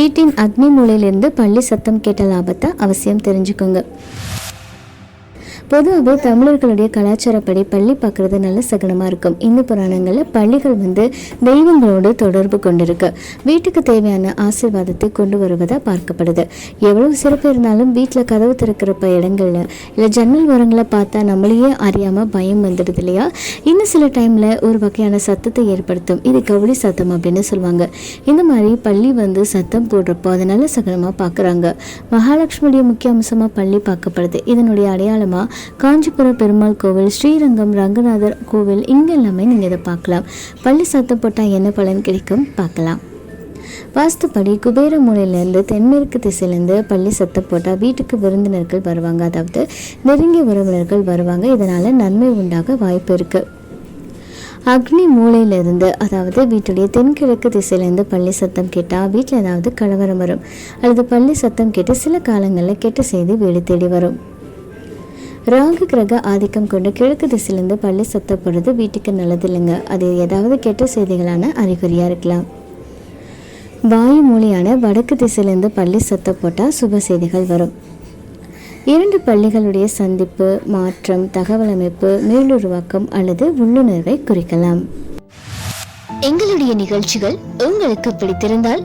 வீட்டின் அக்னி மூலையிலிருந்து பள்ளி சத்தம் கேட்ட லாபத்தை அவசியம் தெரிஞ்சுக்கோங்க. பொதுவாகவே தமிழர்களுடைய கலாச்சாரப்படி பள்ளி பார்க்குறது நல்ல சகனமாக இருக்கும். இந்து புராணங்களில் பள்ளிகள் வந்து தெய்வங்களோடு தொடர்பு கொண்டிருக்கு. வீட்டுக்கு தேவையான ஆசீர்வாதத்தை கொண்டு வருவதாக பார்க்கப்படுது. எவ்வளவு சிறப்பு இருந்தாலும் வீட்டில் கதவு திறக்கிறப்ப இடங்கள்ல இல்லை ஜன்னல் உரங்களை பார்த்தா நம்மளையே அறியாமல் பயம் வந்துடுது இல்லையா? இன்னும் சில டைமில் ஒரு வகையான சத்தத்தை ஏற்படுத்தும். இது கவுளி சத்தம் அப்படின்னு சொல்லுவாங்க. இந்த மாதிரி பள்ளி வந்து சத்தம் போடுறப்போ அதை நல்ல சகனமாக பார்க்குறாங்க. மகாலட்சுமியுடைய முக்கிய அம்சமாக பள்ளி பார்க்கப்படுது. இதனுடைய அடையாளமாக காஞ்சிபுரம் பெருமாள் கோவில் ஸ்ரீரங்கம் ரங்கநாதர் கோவில் இங்கே எல்லாமே நீங்கள் இதை பார்க்கலாம். பள்ளி சத்தம் போட்டால் என்ன பலன் கிடைக்கும்? பார்க்கலாம். வாஸ்துப்படி குபேர மூலையிலேருந்து தென்மேற்கு திசையிலேருந்து பள்ளி சத்தம் போட்டால் வீட்டுக்கு விருந்தினர்கள் வருவாங்க. அதாவது நெருங்கிய உறவினர்கள் வருவாங்க. இதனால் நன்மை உண்டாக வாய்ப்பு இருக்குது அக்னி மூலையிலிருந்து அதாவது வீட்டுடைய தென்கிழக்கு திசையிலேருந்து பள்ளி சத்தம் கேட்டால் வீட்டில் ஏதாவது கலவரம் வரும். அல்லது பள்ளி சத்தம் கேட்டு சில காலங்களில் கெட்ட செய்தி வீடு தேடி வரும். ராகு கிரக ஆதிக்கம் கொண்டு கிழக்கு திசையிலேருந்து பள்ளி சுத்தப்படுறது வீட்டுக்கு நல்லது இல்லைங்க அது ஏதாவது கெட்ட செய்திகளான அறிகுறியாக இருக்கலாம். வாயு மூலியான வடக்கு திசையிலேருந்து பள்ளி சத்தம் போட்டால் சுப செய்திகள் வரும். இரண்டு பள்ளிகளுடைய சந்திப்பு மாற்றம் தகவல் அமைப்பு மீளுருவாக்கம் அல்லது உள்ளுணர்வை குறிக்கலாம். எங்களுடைய நிகழ்ச்சிகள் உங்களுக்கு பிடித்திருந்தால்